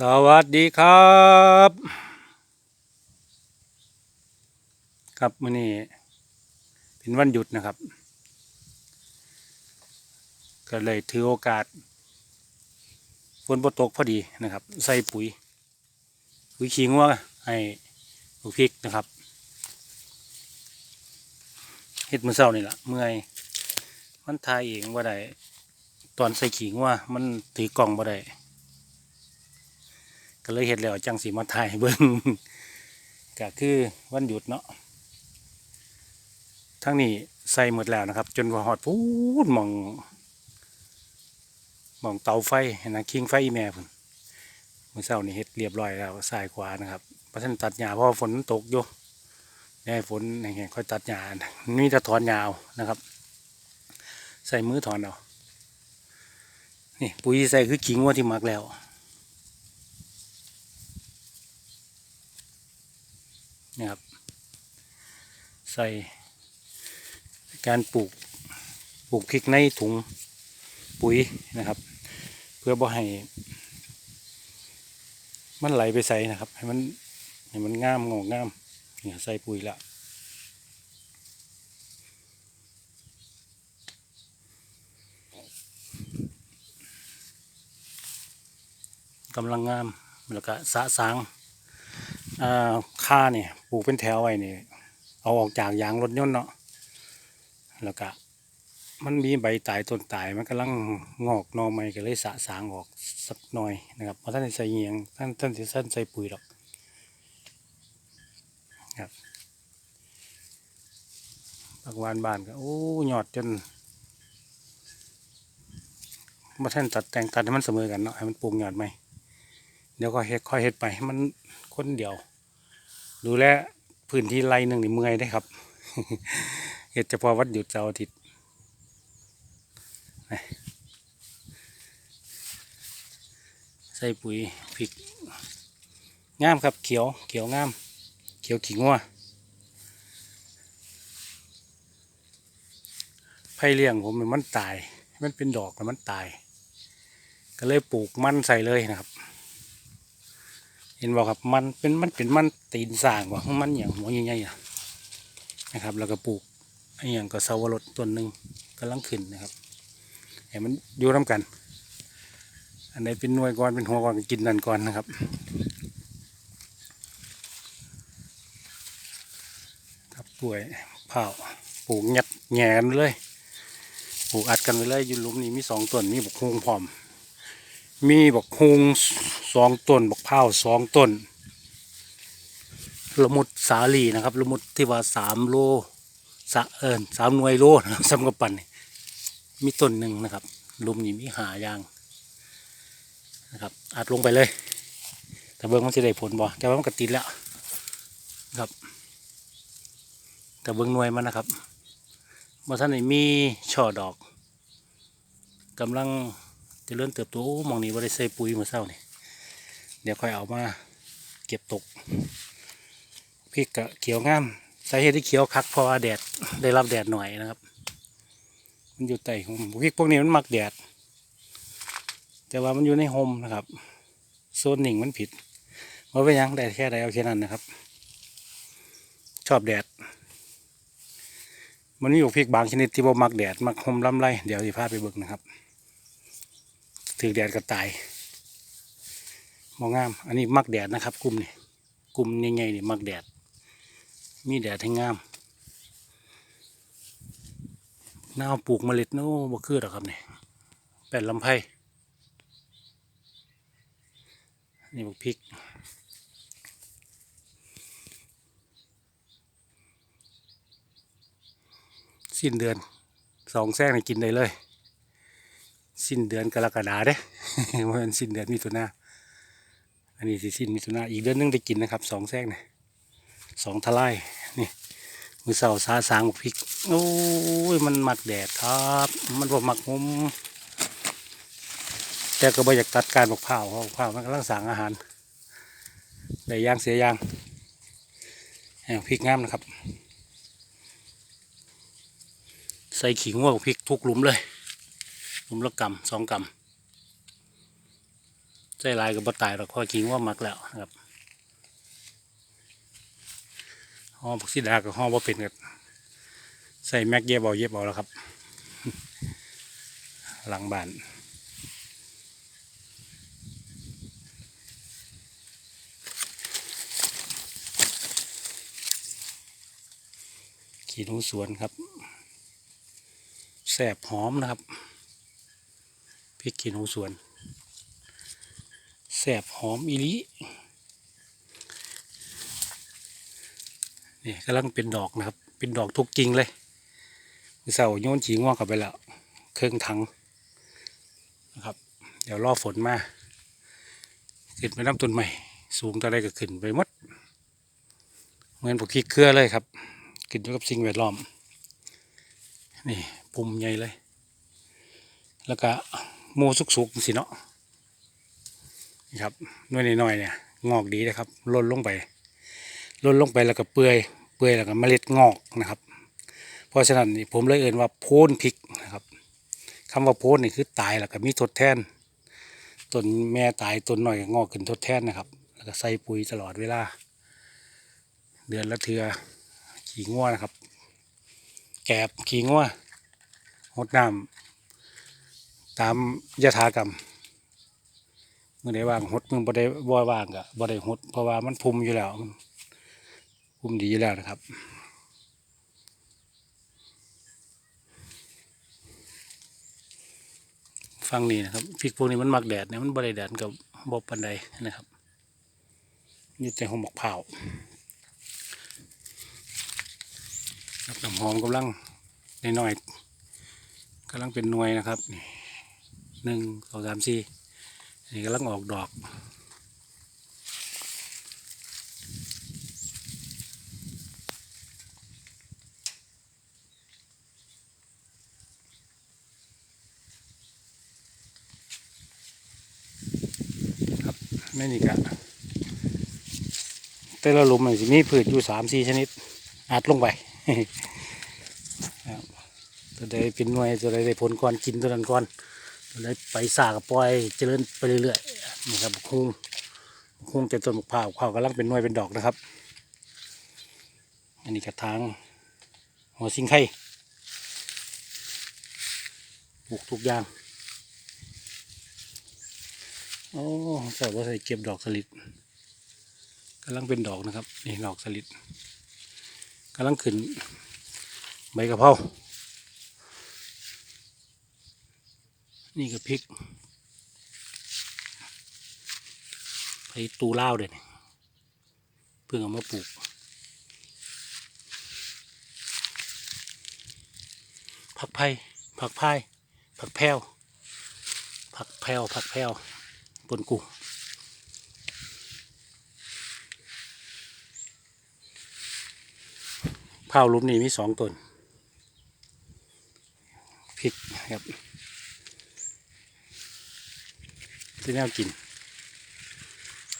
สวัสดีครับ ครับมื้อนี้เป็นวันหยุดนะครับ ก็เลยถือโอกาสฝนบ่ตกพอดีนะครับ ใส่ปุ๋ยปุ๋ยขี้งัวให้ลูกพริกนะครับเฮ็ดมือเช้านี่แหละเมื่อยมันทายเองว่าได้ตอนใส่ขี้งัวมันถือกล่องบ่ได้ ก็เลยเห็ดแล้วจังสีมาถ่ายเบิ้งก็คือวันหยุดเนาะทั้งนี้ใส่หมดแล้วนะครับ จนว่าหอดพูดมองมองเตาไฟเห็นนะคิงไฟอีแม่พุ่นเมื่อเช้านี่เฮ็ดเรียบร้อยแล้วสายขวานะครับเพราะฉะนั้นตัดหญ้าเพราะฝนตกอยู่ได้ฝนแห้งๆค่อยตัดหญ้านี่จะถอนหญ้านะครับ ใส่มือถอนเอานี่ปุ๋ยใส่คือขิงว่าที่มักแล้ว นะครับ ใส่การปลูกปลูกพริกในถุงปุ๋ยนะครับ เพื่อบ่ให้ มันไหลไปใส่นะครับ ให้มันให้มันงามงอกงามเนี่ยใส่ปุ๋ยละกำลังงามแล้วก็สะสาง ค่าเนี่ยปลูกเป็นแถวไว้เนี่ยเอาออกจากยางรถยนต์เนาะแล้วก็มันมีใบตายต้นตายมันกำลังงอกนอใหม่ก็เลยสะสางออกสักหน่อยนะครับเพราะท่านใส่เงียงท่านท่านที่ท่านใส่ปุ๋ยหรอกครับผักวานบานก็โอ้ยอดจนมาท่านตัดแต่งตัดให้มันเสมอกันเนาะให้มันปลูกยอดไหม เดี๋ยวก็เฮ็ดค่อยเฮ็ดไปให้มันคนเดียว ดูแลพื้นที่ไรหนึ่งนี่เมื่อยได้ครับเหตุเฉพาะวันหยุดเสาร์อาทิตย์ใส่ปุ๋ยพริกงามครับเขียวเขียวงาม เขียวขิงวัวไผ่เลี้ยงผมมันตาย มันเป็นดอกแล้วมันตาย ก็เลยปลูกมันใส่เลยนะครับ เห็นบอกครับมันเป็นมันเป็นมันตีนสร้างว่ามันอย่างหัวใหญ่ๆอะนะครับ แล้วก็ปลูกไอ้อย่างก็เสาวรสต้นหนึ่งกำลังขึ้นนะครับให้มันอยู่ร่วมกัน อันไหนเป็นหน่วยก่อนเป็นหัวก่อนกินนั่นก่อนนะครับครับป่วยเผาปลูกยัดแง่กันไปเลยปลูกอัดกันไปเลยอยืนลุมนี้มีสองต้นมีบกฮวงพร้อม มีบักฮุงสองต้นบักพร้าสองต้นละมุดสาลีนะครับละมุดที่ว่าสามโลสะเอิญสามหน่วยโลนะครับสำกับปันนี่มีต้นหนึ่งนะครับลุมนี่มีหายางนะครับอัดลงไปเลย แต่เบิ้งมันจะได้ผลบ่แต่ว่ามันก็ติดแล้วครับ แต่เบิ้งหน่วยมันนะครับมาท่านไหนมีช่อดอกกำลัง จะเริ่มเติบโตมองนี้ว่าได้ใส่ปุ๋ยเมื่อเช้านี่เดี๋ยวค่อยเอามาเก็บตกพริกกะเขียวงามสาเหตุที่เขียวคักเพราะว่าแดดได้รับแดดหน่อยนะครับ มันอยู่ใต้ห่มพริกพวกนี้มันมักแดด แต่ว่ามันอยู่ในห่มนะครับโซนหนิ่งมันผิดว่าไปนหยังแดดแค่ใดเอาแค่นั้นนะครับ ชอบแดด มันมีอยู่พริกบางชนิดที่บ่มักแดดมักห่มลำไรเดี๋ยวจะพาไปเบิกนะครับ ถือแดดก็ตายมองงาม อันนี้มักแดดนะครับ กลุ่มนี่กลุ่มใหญ่ๆนี่มักแดด มีแดดให้งามน่าปลูกเมล็ดโน้บ่คือหรอครับนี่แป้นลำไผ่นี่บักพริกสิ้นเดือนสองแซงนี่กินได้เลย สิ้นเดือนกรกฎาเด้มันสิ้นเดือนมิถุนาอันนี้สิสิ้นมิถุนาอีกเดือนหนึงได้กินนะครับสองแซกเนี่ยสองทลายนี่มือเสาซาสางบักพริกโอ้ยมันหมักแดดครับ มันบ่หมักมุมแต่ก็บ่อยากตัดการบักเผาเพราะเผามันกำลังสางอาหารได้ย่างเสียย่างแหมพริกงามนะครับ ใส่ขิงว่าพริกทุกหลุมเลย มละกำสองกำใจลายกับบตายเราข้อคิงว่ามักแล้วนะครับห้องผักซีดากับห้อว่าเป็นกันใส่แม็กเย็บเอาเย็บเอาแล้วครับ หลังบ้านขีนูสวนครับแสบหอมนะครับ ริกขี้หนูสวนแสบหอมอีหลินี่กำลังเป็นดอกนะครับ เป็นดอกทุกกิ่งเลยมือเสาโยนฉีง่วงเข้าไปแล้ว เครื่องถังนะครับ เดี๋ยวรอฝนมาขึ้นไปน้ำต้นใหม่ สูงเท่าไรก็ขึ้นไปหมด เหมือนพวกขี้เครือเลยครับขึ้นอยู่กับสิ่งแวดล้อม นี่ปุ่มใหญ่เลย แล้วก็ หมูสุกๆสิเนาะนี่ครับน้อยน้อยๆเนี่ยงอกดีนะครับล่นลงไปล่นลงไปแล้วก็เปื่อยเปื่อยแล้วก็เมล็ดงอกนะครับ เพราะฉะนั้นนี่ผมเลยเอ่นว่าโพนพริกนะครับคำว่าโพนนี่คือตายแล้วก็มีทดแทนต้นแม่ตายต้นหน่อยก็งอกขึ้นทดแทนนะครับ แล้วก็ใส่ปุ๋ยตลอดเวลา เดือนละเทือขี่งัวนะครับ แกบขี่งัวหดน้ำ ตามยถากรรมมื่อใดว่างหดมือบ่ได้บ่ว่างก็บ่ได้หดเพราะว่ามันพุ่มอยู่แล้วมันพุ่มดีอยู่แล้วนะครับฟังนี่นะครับพริกพวกนี้มันมักแดดเนี่ยมันบ่ได้แดดกับบ่ปานใดนะครับนี่แต่หอมหมกเผาวครับน้ำหอมกำลังน้อยๆกำลังเป็นหน่วยนะครับนี่ หนึ่งสองสามสี่นี่กำลังออกดอกครับแม่นี่กะแต่ละหลุมมันสิมีพืชอยู่สามสี่ชนิดอัดลงไปครับตัวใดเป็นหน่วยตัวใดได้ผลก่อนกินตัวนั้นก่อน ตัวใดไปสากับปล่อยเจริญไปเรื่อยๆนี่ครับคงคงจะต้นมะพร้าวข้าวกำลังเป็นหน่วยเป็นดอกนะครับ อันนี้กระถางหัวสิงไข่ปลูกทุกอย่างโอ้ใส่ว่าใส่เก็บดอกสลิดกำลังเป็นดอกนะครับนี่ดอกสลิดกำลังขึ้นใบกระเพรา นี่ก็พริกไปตูเล่าเด่นเพิ่งเอามาปลูก ผักไผ่ผักพายผักแพรวผักแพรวผักแพรวปนกุ้งเผาลุมนี้มีสองต้นพริกครับ ที่แนวกิน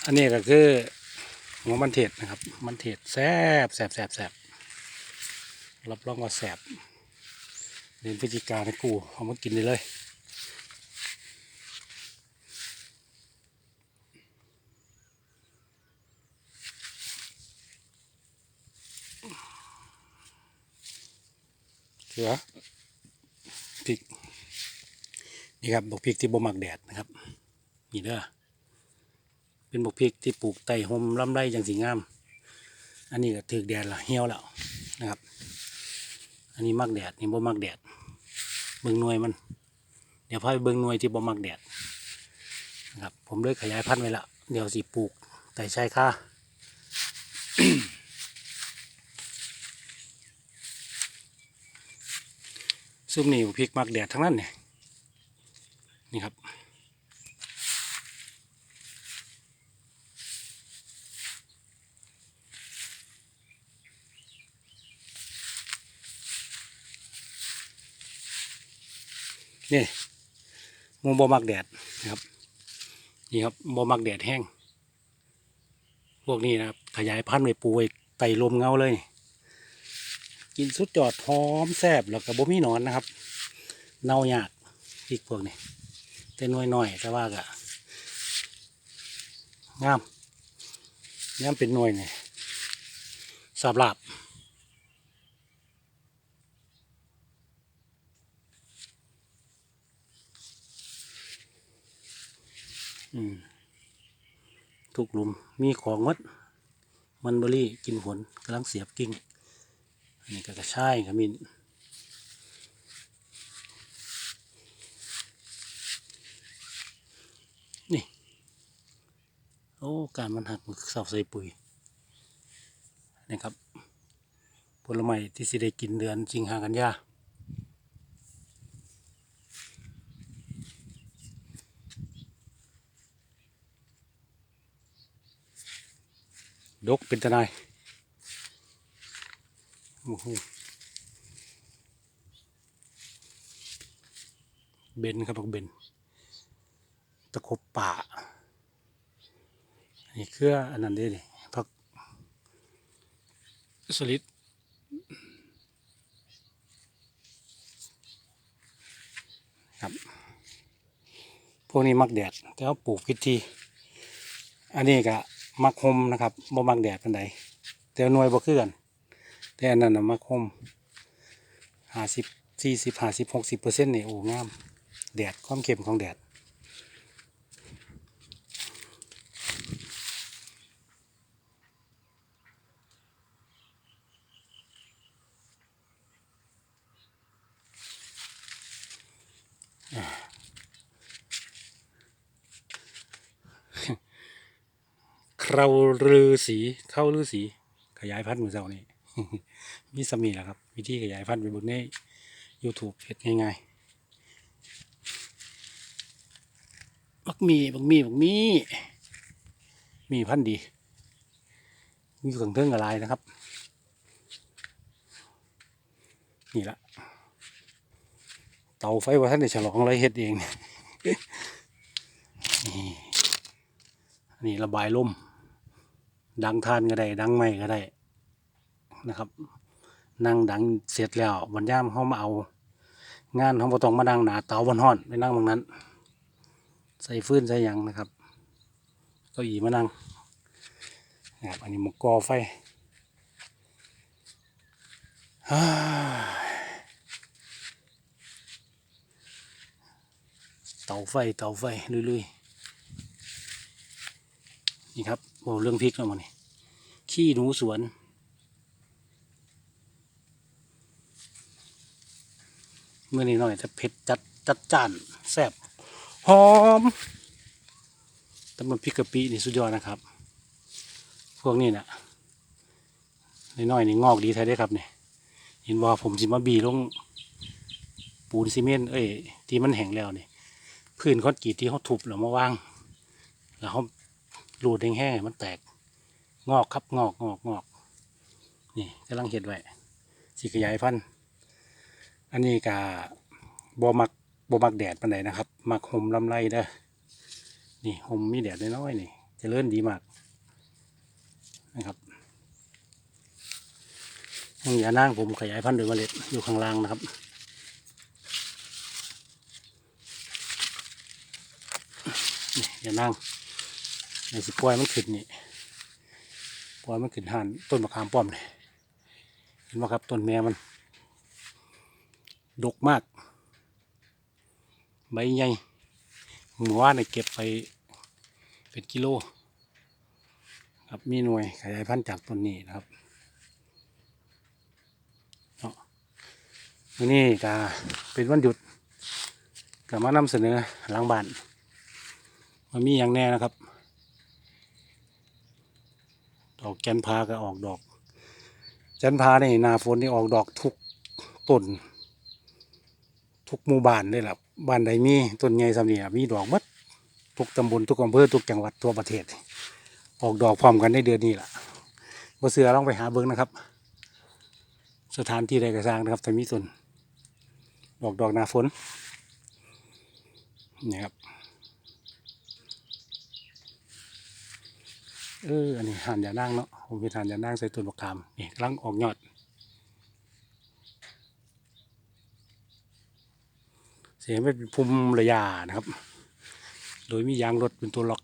อันนี้ก็คือหัวมันเทศนะครับ มันเทศแซบแซบแซบแซบรับรองว่าแซบเดือนพฤศจิกาในกูเอามากินเลยเลยเขือพริก นี่ครับบกพริกที่บ่มักแดดนะครับ นี่เด้อเป็นบกพริกที่ปลูกไต่หมลำไรจังสีงาม อันนี้ก็ถือแดดละเหี่ยวแล้วนะครับ อันนี้มักแดดนี่บ่มักแดด เบิ่งหน่วยมัน เดี๋ยวพาไปเบิ่งหน่วยที่บ่มักแดดนะครับ ผมเลยขยายพันธุ์ไว้ละเดี๋ยวสิปลูกไต่ชายคาซุปนี่พริกมักแดดทั้งนั้นเนี่ยนี่ครับ นี่หมูบมักแดดนะครับ นี่ครับบ่มักแดดแห้ง พวกนี้นะครับ ขยายพันธุ์ไปปูไว้ไต่ลมเงาเลย กินสุดยอดหอมแซ่บแล้วก็บ่มีหนอนนะครับ เน่ายากพริกพวกนี้แต่น้อยหน่อยแต่ว่าก็งามงามเป็นหน่วยเนี่ยสาบลาบ ทุกหลุมมีของหมัดมันเบอรี่กินผลกำลังเสียบกิ่ง อันนี้ก็กระชายขมิ้นนี่ โอ้ การมันหักมันเสาใส่ปุ๋ยนะครับผลไม้ที่สิได้กินเดือนสิงหากันยา ดกเป็นตะนายโอ้โหเบนครับบักเบนตะคบป่าอันนี้เครืออันนั้นเด้นี่พักสลิดครับ พวกนี้มักแดดแต่ว่าปลูกพิธี อันนี้ก็ มักหมนะครับบ่มักแดดปานใดแต่หน่วยบ่คือกันแต่อันนั้นน่ะมักหมห้าสิบสี่สิบห้าสิบหกสิบเปอร์เซ็นต์นี่โอ้งาม แดดความเข้มของแดด เคราลือสีเข้าลือสี ขยายพันธุ์มือเจ้านี่มีสมีแหละครับ วิธีขยายพันธุ์ไปบนใน YouTube เฮ็ดง่ายๆบักมีบักมีบักมี มีพันธุ์ดี มีเครื่องเทิงอะไรนะครับ นี่ละเตาไฟว่าท่านได้ฉลองอะไรเฮ็ดเองนี่อันนี่ระบายลม ดังทานก็ได้ ดังไม่ก็ได้นะครับ นั่งดังเสร็จแล้ววันย่ามเขามาเอา งานเขาบ่ต้องมานั่งหนาเตาบนห้อนไปนั่งตรงนั้น ใส่ฟืนใส่ยังนะครับเก็อีมานั่งนะครับอันนี้มกกอไฟเตาไฟเตาไฟลุยๆ นี่ครับโอ้เรื่องพริกแล้วมันนี่ขี้หนูสวน เมื่อนี้หน่อยจะเผ็ดจัดจัดจ้านแซ่บหอมแต่มันพริกกะปินี่สุดยอดนะครับ พวกนี้นะน้อยๆนี่งอกดีแท้ได้ครับเนี่ยเห็นว่าผมสิมาบีลงปูนซีเมนต์เอ้ยที่มันแห้งแล้วนี่พื้นคอนกรีตที่เขาทุบแล้วมาวาง แล้วเขา รูดแห้งๆให้มันแตก งอกครับงอกงอกงอก นี่กำลังเห็ดไว้สิขยายพันธุ์อันนี้กะบมักบมักแดดปานใดนะครับ มักห่มลำไรเด้อนี่ห่มมีแดดน้อยๆนี่จะเลื่อนดีมากนะครับยังอย่านั่งผมขยายพันธุ์โดยเมล็ดอยู่ข้างล่างนะครับนี่อย่านั่ง นสิปล่อยมันขึ้นนี่ปล่อยมันขึ้นห่านต้นมะขามป้อมเลยเห็นไหมครับต้นแม่มันดกมาก ใบใหญ่หมู่ว่านเนี่ยเก็บไปเป็นกิโล ครับมีหน่วยขยายพันธุ์จากต้นนี้นะครับเนาะวันนี้ก็เป็นวันหยุดก็มานำเสนอหลังบ้านมันมีอย่างแน่นะครับ ดอกแกนพาก็ออกดอกแกนพาในนาฝนนี่ออกดอกทุกต้นทุกหมู่บ้านเลยล่ะบ้านใดมีต้นใหญ่สำเนี่มีดอกมัดทุกตำบลทุกอำเภอทุกจังหวัดทั่วประเทศ ออกดอกพร้อมกันในเดือนนี้ล่ะบ่เสือลองไปหาเบิ้งนะครับ สถานที่ใดก็สร้างนะครับแต่มีต้นดอกดอกนาฝนนี่ครับ เออ อันนี้หานยานั่งเนาะผมเป็นหานยานั่งใส่ต้นมะขาม นี่กำลังออกยอด เสียงเป็นภูมิระยะนะครับ โดยมียางรถเป็นตัวล็อก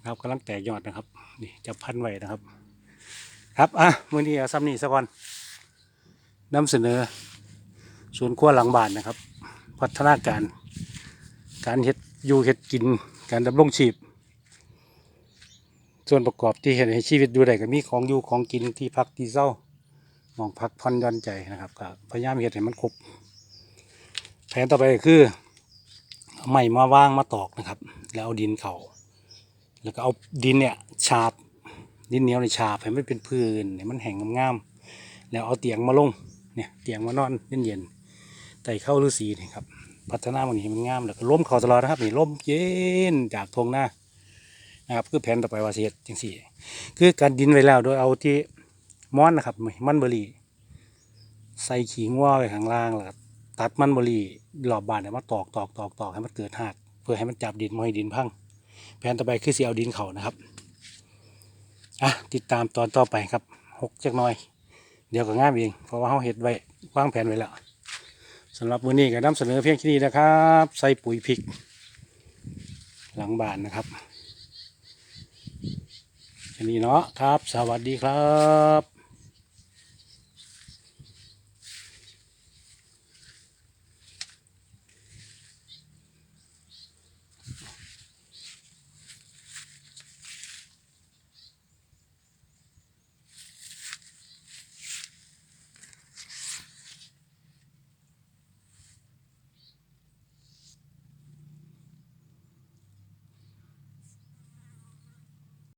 นะครับกำลังแตกยอดนะครับ นี่จะพันไว้นะครับ ครับ อะมื้อนี้เอาซ้ำนี่ซะก่อนนำเสนอสวนครัวหลังบ้านนะครับ พัฒนาการ การเฮ็ดอยู่เฮ็ดกิน การดำรงชีพ ส่วนประกอบที่เห็นให้ชีวิตอยู่ได้ก็มีของอยู่ของกินที่พักที่เศร้ามองพักผ่อนย่อนใจนะครับก็พยายามเฮ็ดให้มันครบแผนต่อไปก็คือเอาไม้มาว่างมาตอกนะครับ แล้วเอาดินเขาแล้วก็เอาดินเนี่ยฉาบดินเหนียวในฉาบให้มันเป็นพื้นให้มันแห้งงามๆแล้วเอาเตียงมาลงเนี่ยเตียงมานอนเย็นๆไต่เข้าฤาษีนี่ครับพัฒนามันให้มันงามแล้วก็ล้มเขาตลอดนะครับนี่ล้มเย็นจากทงหน้า นะครับคือแผนต่อไปว่าเฮ็ดจังสี่ คือการดินไว้แล้วโดยเอาที่ม้อนนะครับมันเบอรี่ใส่ขี้งัวไว้ข้างล่างแล้วตัดมันเบอรี่รอบบานเนี่ยมาตอกตอกตอกตอกให้มันเกิดหากเพื่อให้มันจับดินไม่ให้ดินพังแผนต่อไปคือเสิเอาดินเขานะครับอะติดตามตอนต่อไปครับหกจักน่อย เดี๋ยวก็ง่ายเองเพราะว่าเขาเห็ดไว้วางแผนไว้แล้วสำหรับมื้อนี้ก็นำเสนอเพียงแค่นี้นะครับ ใส่ปุ๋ยพริก หลังบานนะครับ นี้เนาะครับ สวัสดีครับ